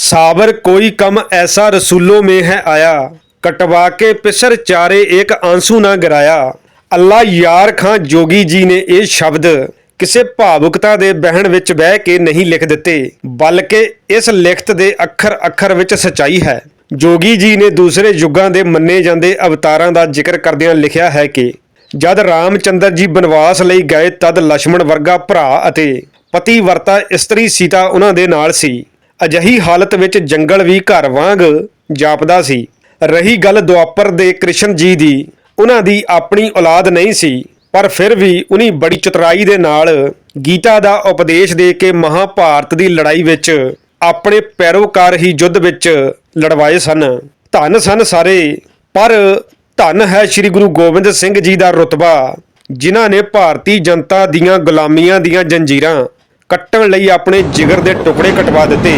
साबर ਕੋਈ ਕੰਮ ਐਸਾ ਰਸੂਲੋ ਮੇ है आया कटवा के पिसर चारे एक आंसू ना ਗਰਾਇਆ। ਅੱਲਾ ਯਾਰ ਖਾਂ ਜੋਗੀ ਜੀ ਨੇ ਇਹ ਸ਼ਬਦ ਕਿਸੇ ਭਾਵੁਕਤਾ ਦੇ ਬਹਿਣ ਵਿੱਚ ਬਹਿ ਕੇ ਨਹੀਂ ਲਿਖ ਦਿੱਤੇ, ਬਲਕਿ ਇਸ ਲਿਖਤ ਦੇ ਅੱਖਰ ਅੱਖਰ ਵਿੱਚ ਸਚਾਈ ਹੈ। ਜੋਗੀ ਜੀ ਨੇ ਦੂਸਰੇ ਯੁੱਗਾਂ ਦੇ ਮੰਨੇ ਜਾਂਦੇ ਅਵਤਾਰਾਂ ਦਾ ਜ਼ਿਕਰ ਕਰਦਿਆਂ ਲਿਖਿਆ ਹੈ ਕਿ, ਜਦ ਰਾਮਚੰਦਰ ਜੀ ਬਨਵਾਸ ਲਈ ਗਏ ਤਦ ਲక్ష్మణ ਵਰਗਾ ਭਰਾ ਅਤੇ ਪਤੀ ਵਰਤਾ ਇਸਤਰੀ ਸੀਤਾ ਉਹਨਾਂ ਦੇ ਨਾਲ ਸੀ। ਅਜਿਹੀ ਹਾਲਤ ਵਿੱਚ ਜੰਗਲ ਵੀ ਘਰ ਵਾਂਗ ਜਾਪਦਾ ਸੀ। ਰਹੀ ਗੱਲ ਦੁਆਪਰ ਦੇ ਕ੍ਰਿਸ਼ਨ ਜੀ ਦੀ, ਉਹਨਾਂ ਦੀ ਆਪਣੀ ਔਲਾਦ ਨਹੀਂ ਸੀ, ਪਰ ਫਿਰ ਵੀ ਉਨੀ ਬੜੀ ਚਤਰਾਈ ਦੇ ਨਾਲ ਗੀਤਾ ਦਾ ਉਪਦੇਸ਼ ਦੇ ਕੇ ਮਹਾਭਾਰਤ ਦੀ ਲੜਾਈ ਵਿੱਚ ਆਪਣੇ ਪੈਰੋਕਾਰ ਹੀ ਯੁੱਧ ਵਿੱਚ ਲੜਵਾਏ ਸਨ। ਧੰਨ ਸਨ ਸਾਰੇ, ਪਰ ਧਨ ਹੈ ਸ੍ਰੀ ਗੁਰੂ ਗੋਬਿੰਦ ਸਿੰਘ ਜੀ ਦਾ ਰਤਬਾ, ਜਿਨ੍ਹਾਂ ਨੇ ਭਾਰਤੀ ਜਨਤਾ ਦੀਆਂ ਗੁਲਾਮੀਆਂ ਦੀਆਂ ਜੰਜੀਰਾਂ ਕੱਟਣ ਲਈ ਆਪਣੇ ਜਿਗਰ ਦੇ ਟੁਕੜੇ ਕਟਵਾ ਦਿੱਤੇ।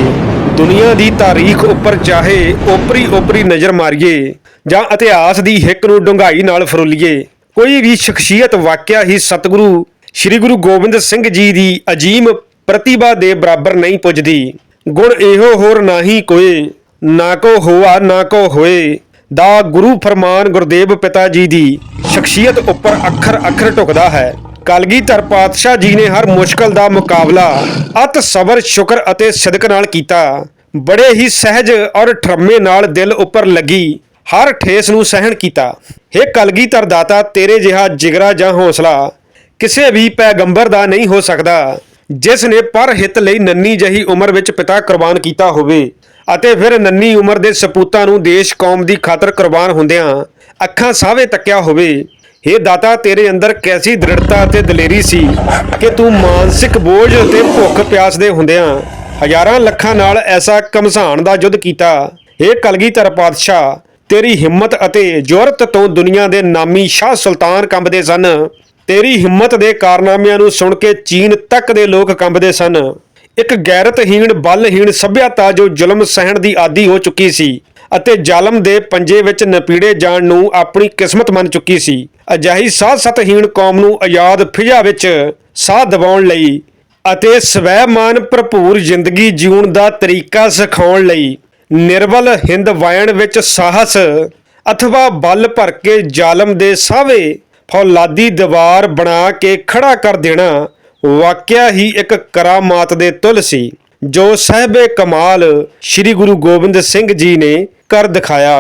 ਦੁਨੀਆ ਦੀ ਤਾਰੀਖ ਉੱਪਰ ਚਾਹੇ ਓਪਰੀ ਓਪਰੀ ਨਜ਼ਰ ਮਾਰੀਏ ਜਾਂ ਇਤਿਹਾਸ ਦੀ ਹਿੱਕ ਨੂੰ ਡੂੰਘਾਈ ਨਾਲ ਫਰੋਲੀਏ। ਕੋਈ ਵੀ ਸ਼ਖਸੀਅਤ ਵਾਕਿਆ ਹੀ ਸਤਿਗੁਰੂ ਸ੍ਰੀ ਗੁਰੂ ਗੋਬਿੰਦ ਸਿੰਘ ਜੀ ਦੀ ਅਜੀਮ ਪ੍ਰਤਿਭਾ ਦੇ ਬਰਾਬਰ ਨਹੀਂ ਪੁੱਜਦੀ। ਗੁਣ ਇਹੋ ਹੋਰ ਨਾਹੀ ਕੋਏ, ਨਾ ਕੋ ਹੋਆ, ਨਾ ਕੋ ਹੋਏ। ਦਾ ਗੁਰੂ ਫਰਮਾਨ ਗੁਰਦੇਵ ਪਿਤਾ ਜੀ ਦੀ ਸ਼ਖਸੀਅਤ ਉੱਪਰ ਅੱਖਰ ਅੱਖਰ ਟੁਕਦਾ ਹੈ। ਕਲਗੀਧਰ ਪਾਤਸ਼ਾਹ ਜੀ ਨੇ ਹਰ ਮੁਸ਼ਕਲ ਦਾ ਮੁਕਾਬਲਾ, ਅਤ ਸਬਰ, ਸ਼ੁਕਰ ਅਤੇ ਸਿਦਕ ਨਾਲ ਕੀਤਾ। ਬੜੇ ਹੀ ਸਹਿਜ ਔਰ ਠਰਮੇ ਨਾਲ ਦਿਲ ਉੱਪਰ ਲੱਗੀ, ਹਰ ਠੇਸ ਨੂੰ ਸਹਿਣ ਕੀਤਾ। हे ਕਲਗੀਧਰ ਦਾਤਾ, ਤੇਰੇ ਜਿਹਾ ਜਿਗਰਾ ਜਾਂ ਹੌਸਲਾ, ਕਿਸੇ ਵੀ ਪੈਗੰਬਰ ਦਾ ਨਹੀਂ ਹੋ ਸਕਦਾ, ਜਿਸ ਨੇ ਪਰ ਹਿੱਤ ਲਈ ਨੰਨੀ ਜਹੀ ਉਮਰ ਵਿੱਚ ਪਿਤਾ ਕੁਰਬਾਨ ਕੀਤਾ ਹੋਵੇ ਅਤੇ ਫਿਰ ਨੰਨੀ ਉਮਰ ਦੇ ਸਪੂਤਾਂ ਨੂੰ ਦੇਸ਼ ਕੌਮ ਦੀ ਖਾਤਰ ਕੁਰਬਾਨ ਹੁੰਦਿਆਂ ਅੱਖਾਂ ਸਾਹਵੇਂ ਤੱਕਿਆ ਹੋਵੇ। हे ਦਾਤਾ, ਤੇਰੇ ਅੰਦਰ ਕੈਸੀ ਦ੍ਰਿੜਤਾ ਅਤੇ ਦਲੇਰੀ ਸੀ ਕਿ ਤੂੰ ਮਾਨਸਿਕ ਬੋਝ ਅਤੇ ਭੁੱਖ ਪਿਆਸ ਦੇ ਹੁੰਦਿਆਂ ਹਜ਼ਾਰਾਂ ਲੱਖਾਂ ਨਾਲ ਐਸਾ ਕਮਸਾਨ ਦਾ ਯੁੱਧ ਕੀਤਾ। हे ਕਲਗੀਧਰ ਪਾਤਸ਼ਾਹ, ਤੇਰੀ ਹਿੰਮਤ ਅਤੇ ਜ਼ੋਰਤ ਤੋਂ ਦੁਨੀਆ ਦੇ ਨਾਮੀ ਸ਼ਾਹ ਸੁਲਤਾਨ ਕੰਬਦੇ ਸਨ। ਤੇਰੀ ਹਿੰਮਤ ਦੇ ਕਾਰਨਾਮਿਆਂ ਨੂੰ ਸੁਣ ਕੇ ਚੀਨ ਤੱਕ ਦੇ ਲੋਕ ਕੰਬਦੇ ਸਨ। ਇੱਕ ਗੈਰਤਹੀਣ, ਬਲਹੀਣ ਸਭਿਅਤਾ ਜੋ ਜ਼ੁਲਮ ਸਹਿਣ ਦੀ ਆਦੀ ਹੋ ਚੁੱਕੀ ਸੀ ਅਤੇ ਜ਼ਾਲਮ ਦੇ ਪੰਜੇ ਵਿੱਚ ਨਪੀੜੇ ਜਾਣ ਨੂੰ ਆਪਣੀ ਕਿਸਮਤ ਮੰਨ ਚੁੱਕੀ ਸੀ। ਅਜਿਹੀ ਸਾਧ ਸਤਹੀਣ ਕੌਮ ਨੂੰ ਆਜ਼ਾਦ ਫਿਜ਼ਾ ਵਿੱਚ ਸਾਹ ਦਿਵਾਉਣ ਲਈ ਅਤੇ ਸਵੈਮਾਨ ਭਰਪੂਰ ਜ਼ਿੰਦਗੀ ਜਿਉਣ ਦਾ ਤਰੀਕਾ ਸਿਖਾਉਣ ਲਈ ਨਿਰਵਲ ਹਿੰਦ ਵਾਇਣ ਵਿੱਚ ਸਾਹਸ ਅਥਵਾ ਬਲ ਭਰ ਕੇ ਜ਼ਾਲਮ ਦੇ ਸਾਵੇ ਫੌਲਾਦੀ ਦੀਵਾਰ ਬਣਾ ਕੇ ਖੜਾ ਕਰ ਦੇਣਾ ਵਾਕਿਆ ਹੀ ਇੱਕ ਕਰਾਮਾਤ ਦੇ ਤੁਲ ਸੀ, ਜੋ ਸਹਿਬੇ ਕਮਾਲ ਸ੍ਰੀ ਗੁਰੂ ਗੋਬਿੰਦ ਸਿੰਘ ਜੀ ਨੇ ਕਰ ਦਿਖਾਇਆ।